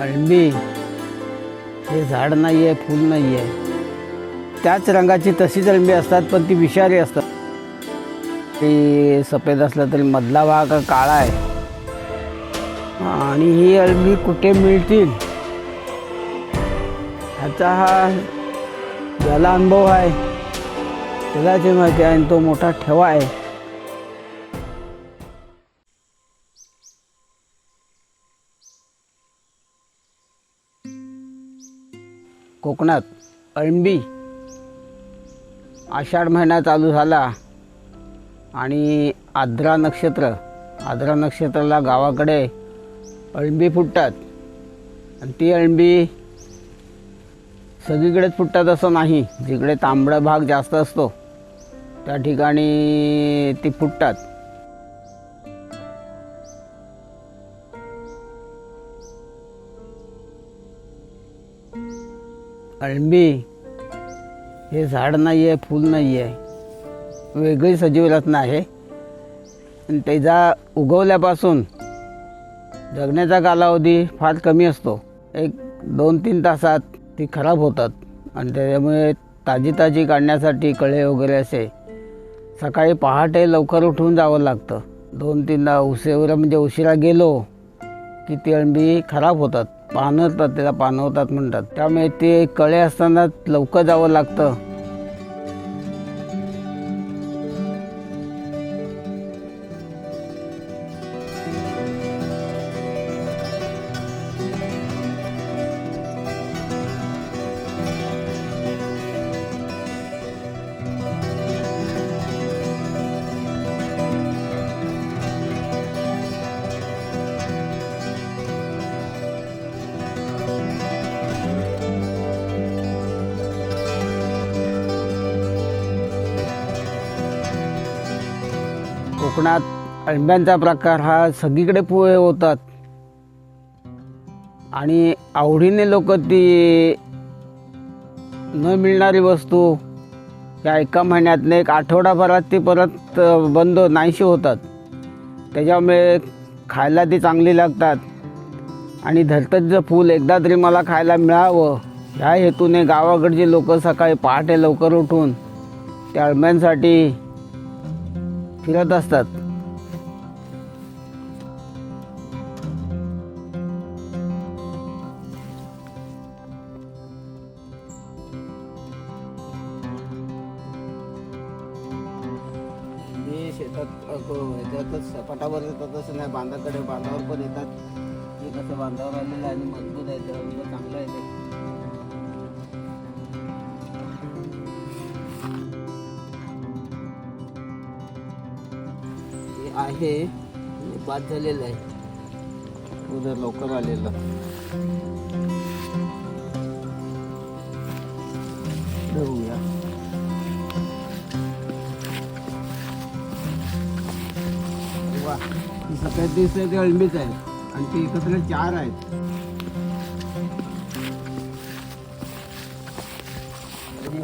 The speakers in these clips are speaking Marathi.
अळंबी हे झाड नाही आहे फूल नाही आहे त्याच रंगाची तशीच अळंबी असतात पण ती विषारी असतात. ती सफेद असलं तरी मधला भाग काळा आहे. आणि ही अळंबी कुठे मिळतील? ह्याचा हा ज्याला अनुभव आहे त्यालाच हे माहिती आहे आणि तो मोठा ठेवा आहे. कोकणात अळंबी आषाढ महिना चालू झाला आणि आद्रा नक्षत्र आद्रा नक्षत्राला गावाकडे अळंबी फुटतात. आणि ती अळंबी सगळीकडेच फुटतात असं नाही. जिकडे तांबडा भाग जास्त असतो त्या ठिकाणी ती फुटतात. अळंबी. हे झाड नाही आहे फूल नाही आहे वेगळी सजीव रचना आहे आणि त्याचा उगवल्यापासून जगण्याचा कालावधी फार कमी असतो. एक दोन तीन तासात ती खराब होतात. आणि त्याच्यामुळे ताजी ताजी काढण्यासाठी कळे वगैरे असे सकाळी पहाटे लवकर उठून जावं लागतं. दोन तीनदा उशिरा म्हणजे उशिरा गेलो की ती अळंबी खराब होतात. पानवतात त्याला पानवतात म्हणतात. त्यामुळे ते कळे असताना लवकर जावं लागतं. कोकणात अळंब्यांचा प्रकार हा सगळीकडे पोहे होतात. आणि आवडीने लोक ती न मिळणारी वस्तू या एका महिन्यातनं एक आठवडाभरात ती परत बंद नाहीशी होतात. त्याच्यामुळे खायला ती चांगली लागतात. आणि धरतचं फूल एकदा तरी मला खायला मिळावं ह्या हेतूने गावाकडची लोक सकाळी पहाटे लवकर उठून त्या अळम्यांसाठी फिरत असतात हे शेतात अ, क- ह्याच्यातच सपाटावर येतात असं नाही बांधाकडे बांधावर पण येतात हे कसं बांधावर आलेलं आहे आणि मजबूत आहे तर चांगलं आहे ते. आहे हे बाद झालेलं आहे. उद्या लवकर आलेलं. बघूया. वा सगळ्यात दिवस ते अळंबीच आहे आणि ते एकत्र चार आहेत.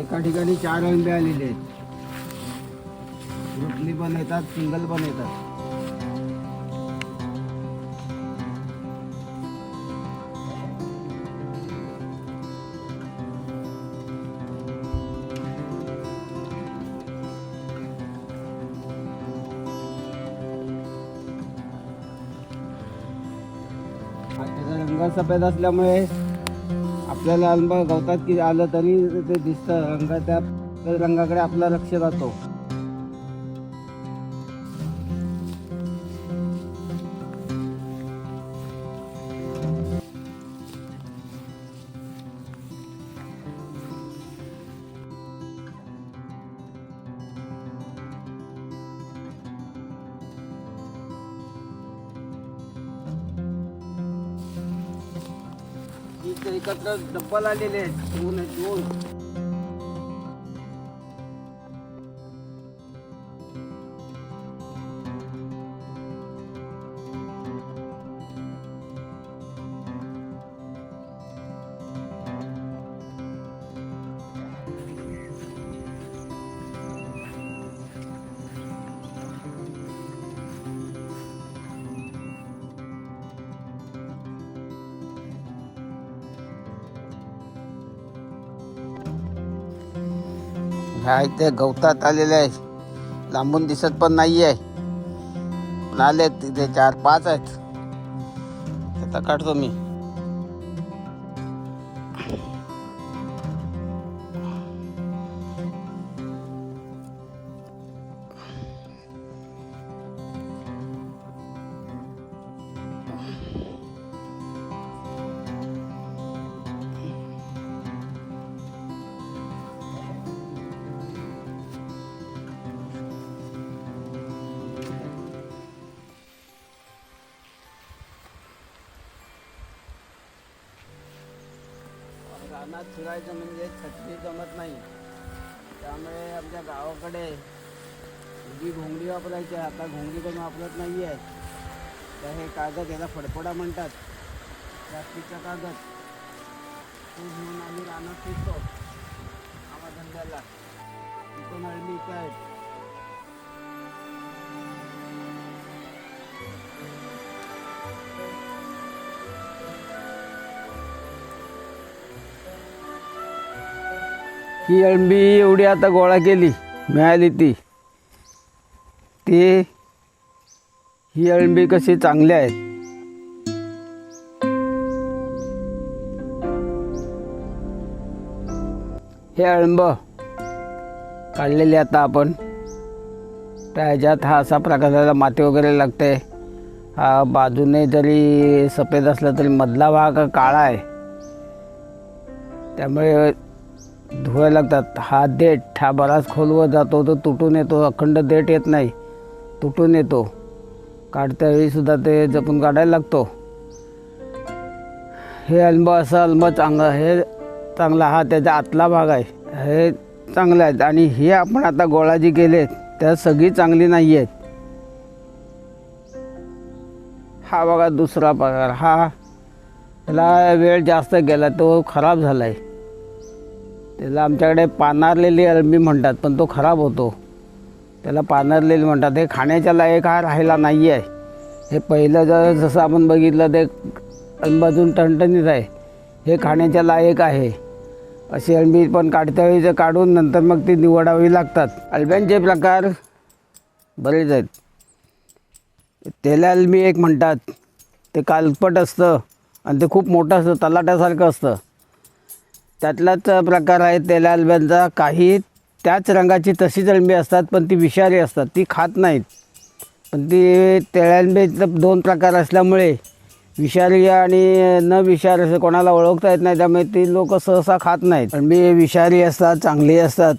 एका ठिकाणी चार अळंबे आलेले आहेत. ग्रुपली पण येतात सिंगल पण येतात सफेद असल्यामुळे आपल्याला अनुभव गवतात की आलं तरी ते दिसतं. रंग त्या रंगाकडे आपला लक्ष जातो. एकत्र डब्बल आलेले आहेत. दोन आहेत दोन. ह्या इथे गवतात आलेले आहे. लांबून दिसत पण नाही आहे पण आले तिथे चार पाच आहेत. आता काढतो मी. रानात फिरायचं म्हणजे छत्री जमत नाही. त्यामुळे आमच्या गावाकडे जी घोंगडी वापरायची आहे, आता घोंगडी पण वापरत नाही आहे तर हे कागद याला फडफडा म्हणतात. प्लास्टिकचा कागद. तो घेऊन आम्ही रानात फिरतो. आम्हा धंद्याला तिथं अळमी काय ही अळंबी एवढी आता गोळा केली मिळाली ती. ते ही अळंबी कशी चांगली आहेत हे अळंब काढलेली आता आपण. त्या ह्याच्यात हा असा प्रकाराला माती वगैरे लागते हा बाजूने जरी सफेद असला तरी मधला भाग काळा आहे. त्यामुळे धुवायला लागतात. हा देठ हा बराच खोलवर जातो तो तुटून येतो. अखंड देठ येत नाही तुटून येतो. काढत्या वेळीसुद्धा ते जपून काढायला लागतो. हे अल्ब असं अल्ब चांगलं हे चांगला हा त्याचा आतला भाग आहे. हे चांगलं आहेत आणि हे आपण आता गोळा जी केले त्या सगळी चांगली नाही आहेत. हा बघा दुसरा प्रकार हा त्याला वेळ जास्त गेला तो खराब झाला आहे त्याला आमच्याकडे पानारलेली अळंबी म्हणतात पण तो खराब होतो. त्याला पानारलेली म्हणतात हे खाण्याच्या लायक हा राहिला नाही आहे हे पहिलं जर जसं आपण बघितलं ते अळंबाजून टणटणीत आहे. हे खाण्याच्या लायक आहे. अशी अळमी पण काढता वेळी काढून नंतर मग ती निवडावी लागतात. अळब्यांचे प्रकार बरेच आहेत. तेला अळंबी एक म्हणतात ते कालपट असतं आणि ते खूप मोठं असतं तलाट्यासारखं असतं. त्यातलाच प्रकार आहे तेलालब्यांचा काही त्याच रंगाची तशीच अळंबी असतात पण ती विषारी असतात. ती खात नाहीत. पण ती तेळ्यांबीचं दोन प्रकार असल्यामुळे विषारी आणि न विषारी असं कोणाला ओळखता येत नाही त्यामुळे ती लोक सहसा खात नाहीत. अळंबी विषारी असतात चांगली असतात.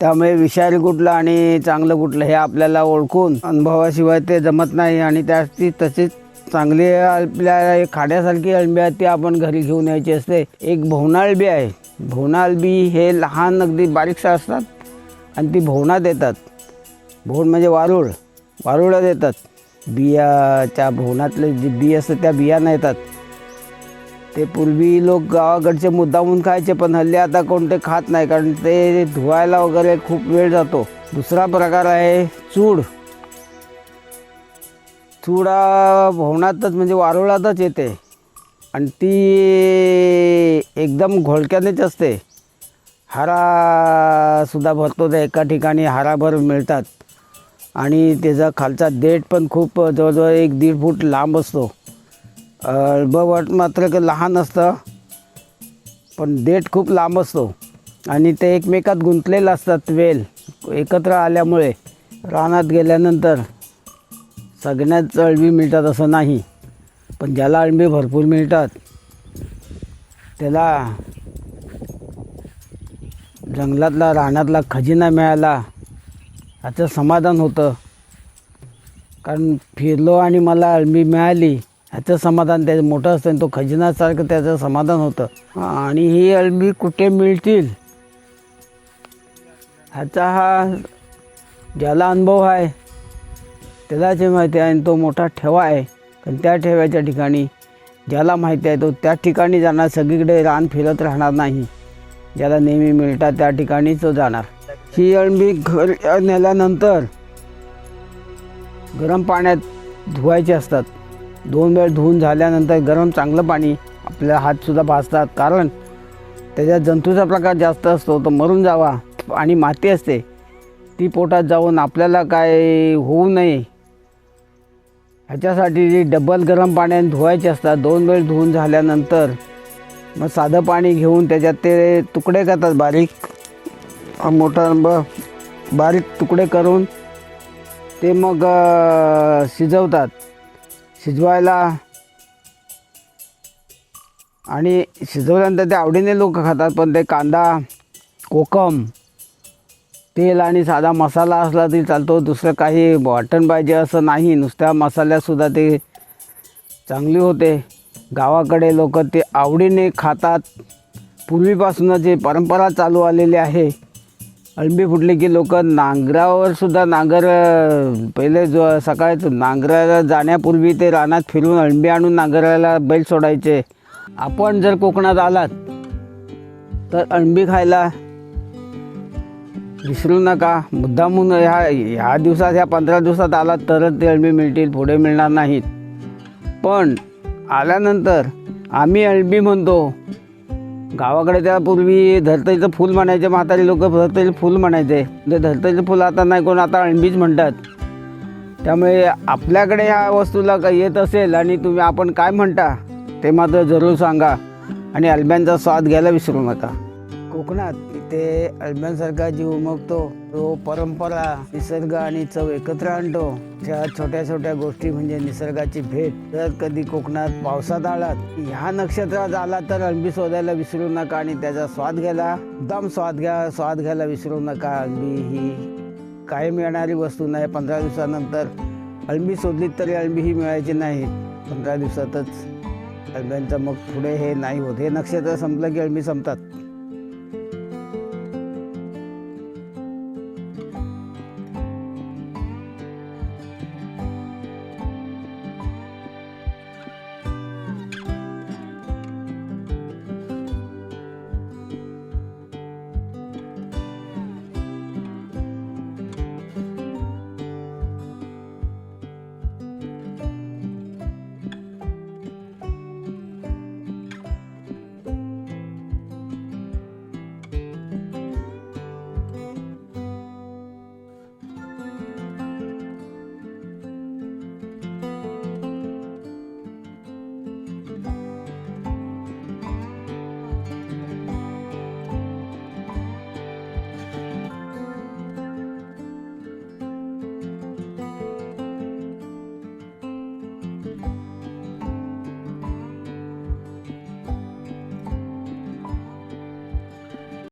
त्यामुळे विषारी कुठलं आणि चांगलं कुठलं हे आपल्याला ओळखून अनुभवाशिवाय ते जमत नाही आणि त्या ती तशीच चांगली आपल्या खाड्यासारखी खाण्यासारखी अळंबी आहे ती आपण घरी घेऊन यायची असते. एक भोवनाळबी आहे. भोवनाळबी हे लहान अगदी बारीकसा असतात आणि ती भोवना देतात भोवन म्हणजे वारुळ. वारुळं देतात बियाच्या भोवनातले जे बी असतात त्या बियाणं येतात. ते पूर्वी लोक गावाकडचे मुद्दामून खायचे पण हल्ली आता कोणते खात नाही कारण ते धुवायला वगैरे खूप वेळ जातो. दुसरा प्रकार आहे चूड. थोडा भवनातच म्हणजे वारुळातच येते. आणि ती एकदम घोळक्यानेच असते. हारासुद्धा भरतो त्या एका ठिकाणी हाराभर मिळतात. आणि त्याचा खालचा देठ पण खूप जवळजवळ एक दीड फूट लांब असतो. अळबवट मात्र लहान असतं पण देठ खूप लांब असतो. आणि ते एकमेकात गुंतलेलं असतात वेल एकत्र आल्यामुळे. रानात गेल्यानंतर सगळ्याच अळबी मिळतात असं नाही पण ज्याला अळबी भरपूर मिळतात त्याला जंगलातला रानातला खजिना मिळाला याचं समाधान होतं. कारण फिरलो आणि मला अळबी मिळाली ह्याचं समाधान त्याचं मोठं असतं आणि तो खजिनासारखं त्याचं समाधान होतं. आणि ही अळबी कुठे मिळतील? ह्याचा हा ज्याला अनुभव आहे. त्यालाच माहिती आहे आणि तो मोठा ठेवा आहे. पण त्या ठेव्याच्या ठिकाणी ज्याला माहिती आहे तो त्या ठिकाणी जाणार सगळीकडे रान फिरत राहणार नाही. ज्याला नेहमी मिळतात त्या ठिकाणी तो जाणार. ही अळंबी घर नेल्यानंतर गरम पाण्यात धुवायचे असतात. दोन वेळ धुवून झाल्यानंतर गरम चांगलं पाणी आपल्या हातसुद्धा भाजतात कारण त्याच्यात जंतूचा प्रकार जास्त असतो तो मरून जावा. आणि माती असते. ती पोटात जाऊन आपल्याला काय होऊ नये. ह्याच्यासाठी जी डबल गरम पाण्याने धुवायचे असतात दोन वेळ धुवून झाल्यानंतर मग साधं पाणी घेऊन त्याच्यात ते तुकडे करतात बारीक. मोठा ब बारीक तुकडे करून ते मग शिजवतात. शिजवायला आणि शिजवल्यानंतर ते आवडीने लोक खातात पण ते कांदा कोकम तेल आणि साधा मसाला असला तरी चालतो. दुसरं काही बॉटन पाहिजे असं नाही. नुसत्या मसाल्यातसुद्धा ते चांगली होते. गावाकडे लोक ते आवडीने खातात. पूर्वीपासूनच जे परंपरा चालू आलेली आहे अळंबी फुटली की लोक नांगरावर सुद्धा नांगर पहिले जो सकाळचं नांगराला जाण्यापूर्वी ते रानात फिरून अळंबी आणून नांगराला बैल सोडायचे. आपण जर कोकणात आलात तर अळंबी खायला विसरू नका. मुद्दामून ह्या ह्या दिवसात ह्या पंधरा दिवसात आलात तरच ते मिळतील पुढे मिळणार नाहीत. पण आल्यानंतर आम्ही अळबी म्हणतो. गावाकडे त्यापूर्वी धरतईचं फूल म्हणायचे म्हातारी लोक धरतईचं फूल म्हणायचे. ते धरतईचं फूल आता नाही कोण आता अळबीच म्हणतात. त्यामुळे आपल्याकडे ह्या वस्तूला काही येत असेल आणि तुम्ही आपण काय म्हणता ते मात्र जरूर सांगा. आणि अल्ब्यांचा स्वाद घ्यायला विसरू नका. कोकणात ते अल्ब्यांसारखा जीव उमगतो. तो परंपरा निसर्ग आणि चव एकत्र आणतो. त्या छोट्या छोट्या गोष्टी म्हणजे निसर्गाची भेट. जर कधी कोकणात पावसात आलात ह्या नक्षत्रात आला तर अळंबी शोधायला विसरू नका आणि त्याचा स्वाद घ्यायला दम स्वाद घ्या स्वाद घ्यायला विसरू नका. अळंबी ही कायम येणारी वस्तू नाही. पंधरा दिवसानंतर अळंबी शोधलीत तरी अळंबी ही मिळायची नाही. पंधरा दिवसातच अळंब्यांचं मग पुढे हे नाही होत. हे नक्षत्र संपलं की अळंबी संपतात.